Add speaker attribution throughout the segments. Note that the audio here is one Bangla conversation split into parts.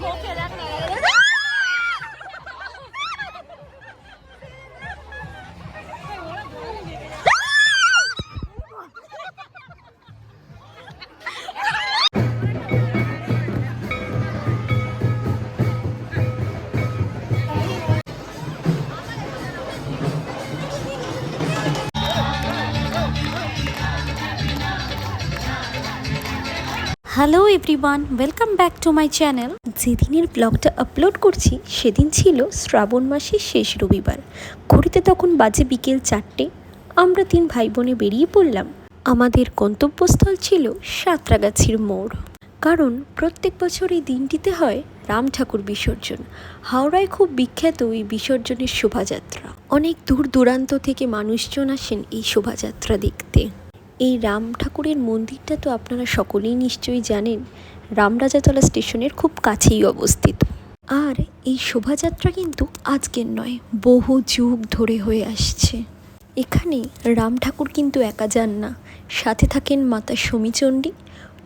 Speaker 1: Okay. Hello everyone welcome back to my channel যেদিনের ব্লগটা আপলোড করছি, সেদিন ছিল শ্রাবণ মাসের শেষ রবিবার। ঘড়িতে তখন বাজে বিকেল চারটে। আমরা তিন ভাই বোনে বেরিয়ে পড়লাম। আমাদের গন্তব্যস্থল ছিল সাঁতরাগাছির মোড়। কারণ প্রত্যেক বছর এই দিনটিতে হয় রাম ঠাকুর বিসর্জন। হাওড়ায় খুব বিখ্যাত এই বিসর্জনের শোভাযাত্রা। অনেক দূর দূরান্ত থেকে মানুষজন আসেন এই শোভাযাত্রা দেখতে। এই রাম ঠাকুরের মন্দিরটা তো আপনারা সকলেই নিশ্চয়ই জানেন। রামরাজাতলা স্টেশনের খুব কাছেই অবস্থিত। আর এই শোভাযাত্রা কিন্তু আজকের নয়, বহু যুগ ধরে হয়ে আসছে। এখানে রাম ঠাকুর কিন্তু একা যান না। সাথে থাকেন মাতা সমীচণ্ডী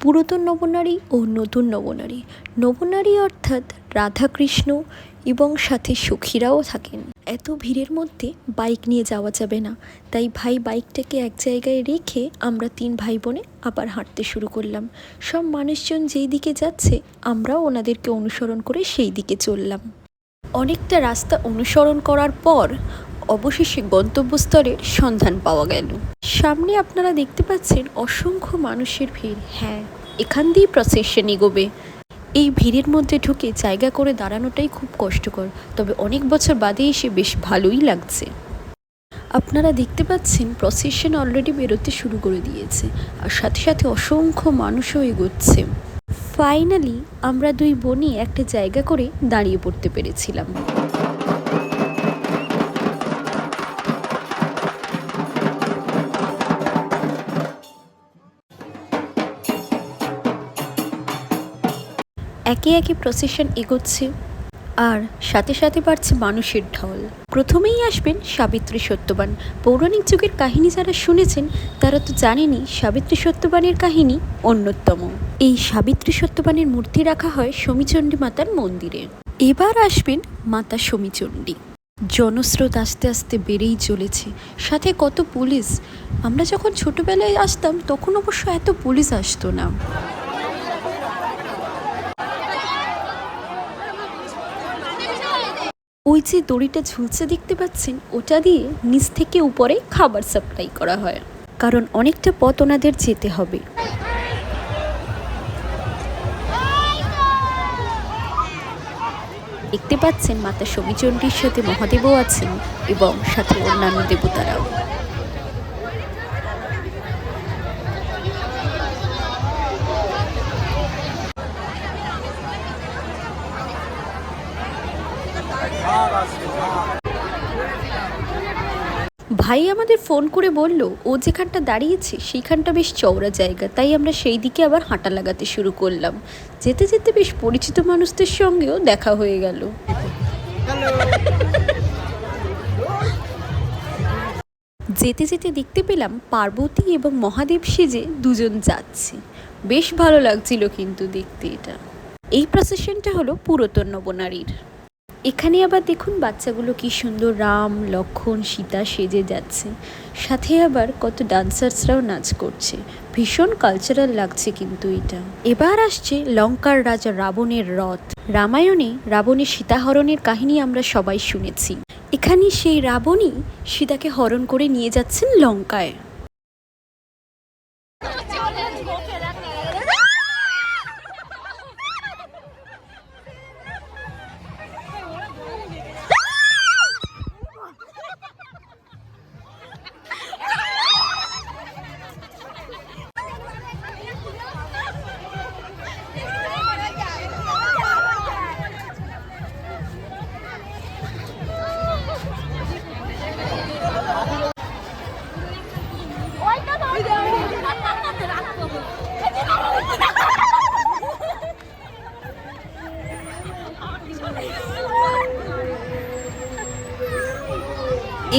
Speaker 1: পুরাতন নবনারী ও নতুন নবনারী। নবনারী অর্থাৎ রাধাকৃষ্ণ এবং সাথে সখীরাও থাকেন। এত ভিড়ের মধ্যে বাইক নিয়ে যাওয়া যাবে না। তাই ভাই বাইকটাকে এক জায়গায় রেখে আমরা তিন ভাই বোনে আবার হাঁটতে শুরু করলাম। সব মানুষজন যেই দিকে যাচ্ছে, আমরাও ওনাদেরকে অনুসরণ করে সেই দিকে চললাম। অনেকটা রাস্তা অনুসরণ করার পর অবশেষে গন্তব্যস্থলের সন্ধান পাওয়া গেল। সামনে আপনারা দেখতে পাচ্ছেন অসংখ্য মানুষের ভিড়। হ্যাঁ এখান দিয়েই প্রসেশন এগোবে। এই ভিড়ের মধ্যে ঢুকে জায়গা করে দাঁড়ানোটাই খুব কষ্টকর, তবে অনেক বছর বাদে এসে বেশ ভালোই লাগছে। আপনারা দেখতে পাচ্ছেন প্রসেশন অলরেডি বেরোতে শুরু করে দিয়েছে, আর সাথে সাথে অসংখ্য মানুষও এগোচ্ছে। ফাইনালি আমরা দুই বোনই একটা জায়গা করে দাঁড়িয়ে পড়তে পেরেছিলাম। একে একে প্রসেশন এগোচ্ছে। আর সাথে সাথে বাড়ছে মানুষের ঢল। প্রথমেই আসবেন সাবিত্রী সত্যবান। পৌরাণিক যুগের কাহিনী যারা শুনেছেন, তারা তো জানেনই সাবিত্রী সত্যবানের কাহিনী অন্যতম। এই সাবিত্রী সত্যবানের মূর্তি রাখা হয় সমীচণ্ডী মাতার মন্দিরে। এবার আসবেন মাতা সমীচণ্ডী। জনস্রোত আস্তে আস্তে বেড়েই চলেছে। সাথে কত পুলিশ। আমরা যখন ছোটবেলায় আসতাম, তখন অবশ্য এত পুলিশ আসতো না। ওই যে দড়িটা ঝুলছে দেখতে পাচ্ছেন, ওটা দিয়ে নিচ থেকে উপরে খাবার সাপ্লাই করা হয়। কারণ অনেকটা পথ ওনাদের যেতে হবে। দেখতে পাচ্ছেন মাতা সমীচণ্ডীর সাথে মহাদেবও আছেন এবং সাথে অন্যান্য দেবতারাও। ভাই আমাদের ফোন করে বলল, ও যেখানটা দাঁড়িয়েছে, সেইখানটা বেশ চওড়া জায়গা। তাই আমরা সেই দিকে আবার হাঁটা লাগাতে শুরু করলাম। যেতে যেতে বেশ পরিচিত মানুষদের সঙ্গেও দেখা হয়ে গেল। যেতে যেতে দেখতে পেলাম পার্বতী এবং মহাদেব সেজে দুজন যাচ্ছে। বেশ ভালো লাগছিল কিন্তু দেখতে এটা। এই প্রসেশনটা হলো পুরাতন নবনারীর। এখানে আবার দেখুন বাচ্চাগুলো কি সুন্দর রাম, লক্ষণ, সীতা সেজে যাচ্ছে। সাথে আবার কত ডান্সার্সরাও নাচ করছে। ভীষণ কালচারাল লাগছে কিন্তু এটা। এবার আসছে লঙ্কার রাজা রাবণের রথ। রামায়ণে রাবণের সীতাহরণের কাহিনী আমরা সবাই শুনেছি। এখানে সেই রাবণই সীতাকে হরণ করে নিয়ে যাচ্ছেন লঙ্কায়।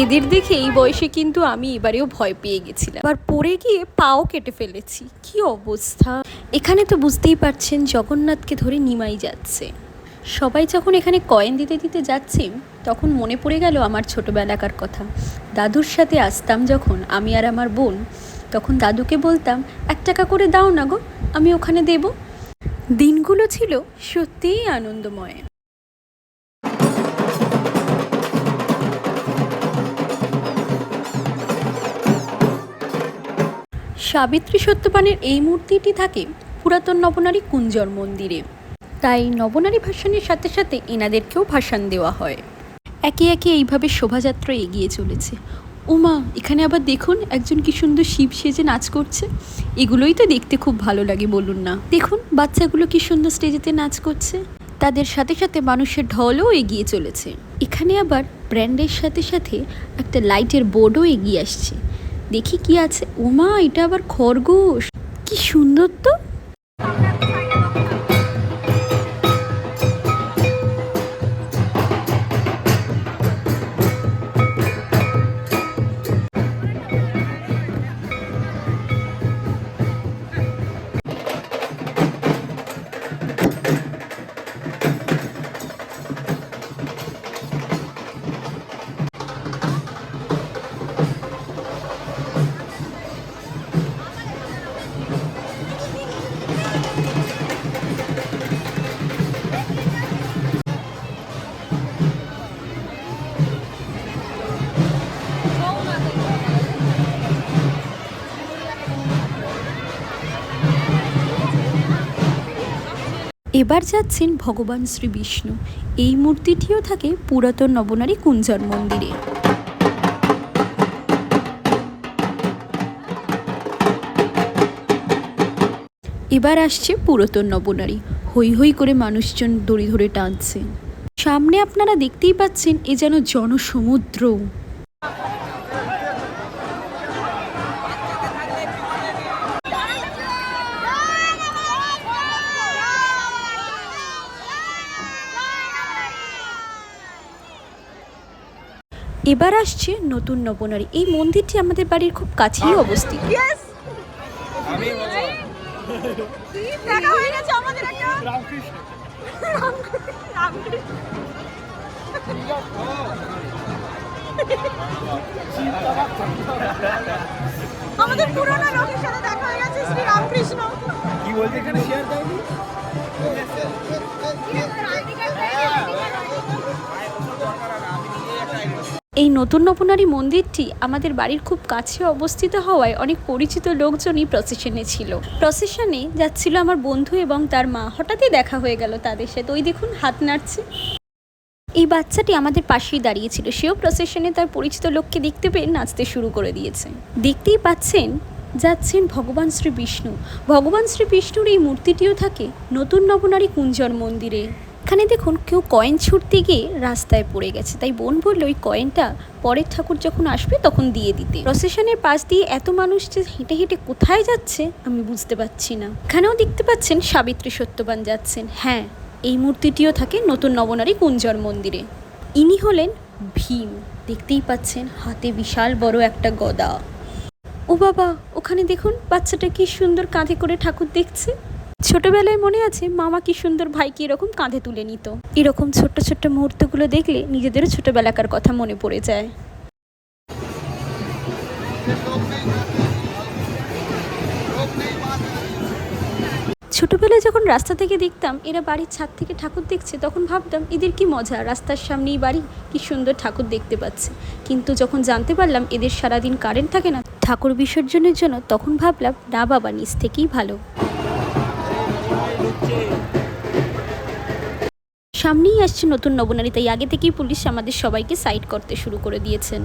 Speaker 1: এদের দেখে এই বয়সে কিন্তু আমি এবারেও ভয় পেয়ে গেছিলাম। আর পড়ে গিয়ে পাও কেটে ফেলেছি। কি অবস্থা? এখানে তো বুঝতেই পারছেন জগন্নাথকে ধরে নিমাই যাচ্ছে। সবাই যখন এখানে কয়েন দিতে দিতে যাচ্ছি, তখন মনে পড়ে গেল আমার ছোটোবেলাকার কথা। দাদুর সাথে আসতাম যখন, আমি আর আমার বোন, তখন দাদুকে বলতাম, এক টাকা করে দাও না গো, আমি ওখানে দেব। দিনগুলো ছিল সত্যিই আনন্দময়। সাবিত্রী সত্যবানের এই মূর্তিটি থাকে পুরাতন নবনারী কুঞ্জর মন্দিরে। তাই নবনারী ভাসানের সাথে সাথে এনাদেরকেও ভাসান দেওয়া হয়। একে একে এইভাবে শোভাযাত্রা এগিয়ে চলেছে। উমা, এখানে আবার দেখুন একজন কি সুন্দর শিব সেজে নাচ করছে। এগুলোই তো দেখতে খুব ভালো লাগে, বলুন না। দেখুন, বাচ্চাগুলো কি সুন্দর স্টেজেতে নাচ করছে। তাদের সাথে সাথে মানুষের ঢলও এগিয়ে চলেছে। এখানে আবার ব্র্যান্ডের সাথে সাথে একটা লাইটের বোর্ডও এগিয়ে আসছে। দেখি কি আছে। ওমা এটা আবার খরগোশ। কি সুন্দর তো। এবার যাচ্ছেন ভগবান শ্রী বিষ্ণু। এই মূর্তিটিও থাকে পুরাতন নবনারী কুঞ্জর মন্দিরে। এবার আসছে পুরাতন নবনারী। হই হই করে মানুষজন দড়ি ধরে টানছে। সামনে আপনারা দেখতেই পাচ্ছেন এ যেন জনসমুদ্র। এবার আসছে নতুন নবনারী। এই মন্দিরটি আমাদের বাড়ির খুব কাছেই অবস্থিত।
Speaker 2: ইয়েস দেখা হয়ে গেছে আমাদের একটা?
Speaker 3: রামকৃষ্ণ।
Speaker 2: রামকৃষ্ণ। আমাদের পুরোনো লোকের সাথে দেখা হয়ে গেছে শ্রী রামকৃষ্ণ।
Speaker 3: কি বলতে এখানে? শেয়ার দাওনি
Speaker 1: এই নতুন নবনারী মন্দিরটি আমাদের বাড়ির খুব কাছে অবস্থিত হওয়ায় অনেক পরিচিত লোকজনই প্রসেশনে ছিল। প্রসেশনে যাচ্ছিল আমার বন্ধু এবং তার মা। হঠাৎই দেখা হয়ে গেল তাদের সাথে। ওই দেখুন, হাত নাড়ছে। এই বাচ্চাটি আমাদের পাশেই দাঁড়িয়েছিল সেও প্রসেশনে তার পরিচিত লোককে দেখতে পেয়ে নাচতে শুরু করে দিয়েছে। দেখতেই পাচ্ছেন, যাচ্ছেন ভগবান শ্রী বিষ্ণু। ভগবান শ্রী বিষ্ণুর এই মূর্তিটিও থাকে নতুন নবনারী কুঞ্জর মন্দিরে। এখানে দেখুন কেউ কয়েন ছুটতে গিয়ে রাস্তায় পড়ে গেছে। তাই বোন বলল, ওই কয়েনটা পরের ঠাকুর যখন আসবে তখন দিয়ে দিতে। প্রসেশনের পাশ দিয়ে এত মানুষ যে হেঁটে হেঁটে কোথায় যাচ্ছে, আমি বুঝতে পারছি না। এখানেও দেখতে পাচ্ছেন সাবিত্রী সত্যবান যাচ্ছেন। হ্যাঁ এই মূর্তিটিও থাকে নতুন নবনারী কুঞ্জর মন্দিরে। ইনি হলেন ভীম। দেখতেই পাচ্ছেন হাতে বিশাল বড় একটা গদা। ও বাবা, ওখানে দেখুন বাচ্চাটা কি সুন্দর কাঁধে করে ঠাকুর দেখছে। ছোটবেলায় মনে আছে মামা কি সুন্দর ভাইকে এরকম কাঁধে তুলে নিত? এরকম ছোট্ট ছোট্ট মুহূর্তগুলো দেখলে নিজেদেরও ছোটবেলাকার কথা মনে পড়ে যায়। ছোটবেলায় যখন রাস্তা থেকে দেখতাম এরা বাড়ির ছাদ থেকে ঠাকুর দেখছে, তখন ভাবতাম, এদের কি মজা? রাস্তার সামনেই বাড়ি, কি সুন্দর ঠাকুর দেখতে পাচ্ছে। কিন্তু যখন জানতে পারলাম এদের সারাদিন কারেন্ট থাকে না, ঠাকুর বিসর্জনের জন্য, তখন ভাবলাম, না বাবা নিজ থেকেই ভালো। সামনেই আসছে নতুন নবনারী, তাই আগে থেকেই পুলিশ আমাদের সবাইকে সাইড করতে শুরু করে দিয়েছেন।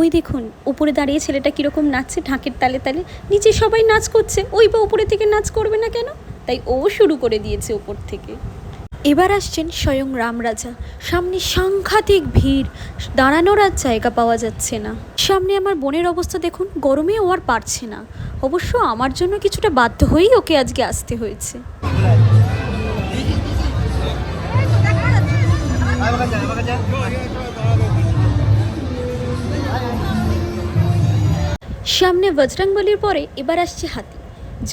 Speaker 1: ওই দেখুন, উপরে দাঁড়িয়ে ছেলেটা কীরকম নাচছে, ঢাকের তালে তালে। নিচে সবাই নাচ করছে, ওই বা উপরে থেকে নাচ করবে না কেন? তাই ও শুরু করে দিয়েছে উপর থেকে। এবার আসছেন স্বয়ং রামরাজা। সামনে সাংঘাতিক ভিড়, দাঁড়ানোর আর জায়গা পাওয়া যাচ্ছে না। সামনে আমার বোনের অবস্থা দেখুন, গরমে ও আর পারছে না। অবশ্য আমার জন্য কিছুটা বাধ্য হয়েই ওকে আজকে আসতে হয়েছে। সামনে বজরংবলির পরে এবার আসছে হাতি।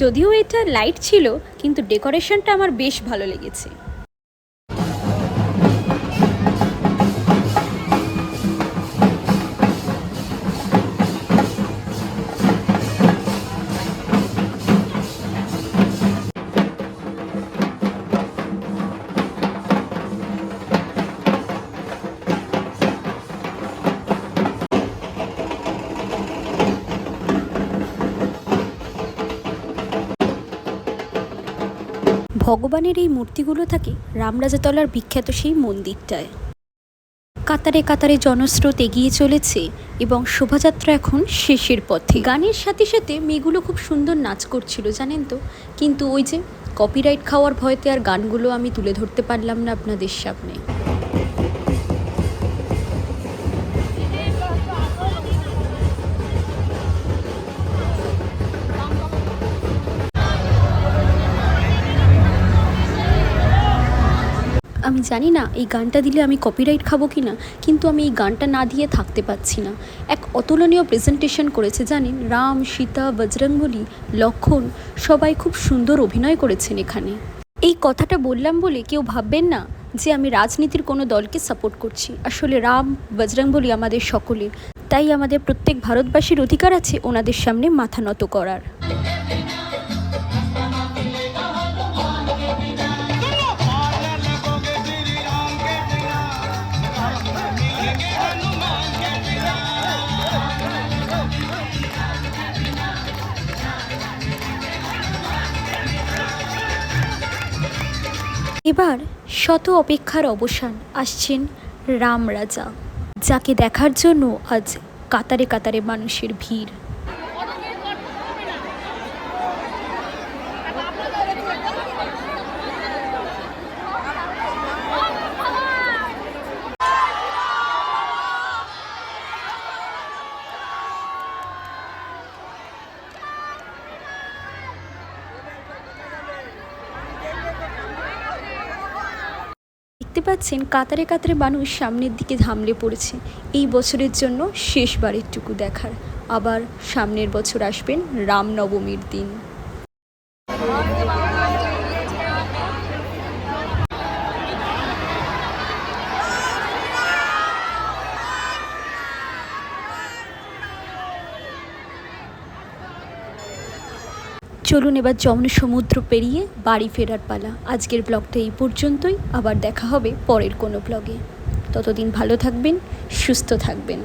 Speaker 1: যদিও এটা লাইট ছিল, কিন্তু ডেকোরেশনটা আমার বেশ ভালো লেগেছে। ভগবানের এই মূর্তিগুলো থাকে রামরাজাতলার বিখ্যাত সেই মন্দিরটায়। কাতারে কাতারে জনস্রোত এগিয়ে চলেছে এবং শোভাযাত্রা এখন শেষের পথে। গানের সাথে সাথে মেয়েগুলো খুব সুন্দর নাচ করছিল, জানেন তো? কিন্তু ওই যে কপিরাইট খাওয়ার ভয়তে আর গানগুলো আমি তুলে ধরতে পারলাম না আপনাদের সামনে। আমি জানি না এই গানটা দিলে আমি কপিরাইট খাব কি না, কিন্তু আমি এই গানটা না দিয়ে থাকতে পারছি না। এক অতুলনীয় প্রেজেন্টেশন করেছে জানেন, রাম, সীতা, বজরংবলী, লক্ষণ, সবাই খুব সুন্দর অভিনয় করেছেন এখানে। এই কথাটা বললাম বলে কেউ ভাববেন না যে আমি রাজনীতির কোনো দলকে সাপোর্ট করছি। আসলে রাম, বজরংবলী আমাদের সকলের, তাই আমাদের প্রত্যেক ভারতবাসীর অধিকার আছে ওনাদের সামনে মাথা নত করার। এবার শত অপেক্ষার অবসান আসছেন রাম রাজা, যাকে দেখার জন্য আজ কাতারে কাতারে মানুষের ভিড়। পাচ্ছেন কাতারে কাতারে মানুষ সামনের দিকে ধামলে পড়েছে। এই বছরের জন্য শেষবারের টুকু দেখার। আবার সামনের বছর আসবেন রামনবমীর দিন। চলুন এবার যমন সমুদ্র পেরিয়ে বাড়ি ফেরার পালা। আজকের ব্লগটা এই পর্যন্তই। আবার দেখা হবে পরের কোনো ব্লগে ততদিন ভালো থাকবেন, সুস্থ থাকবেন।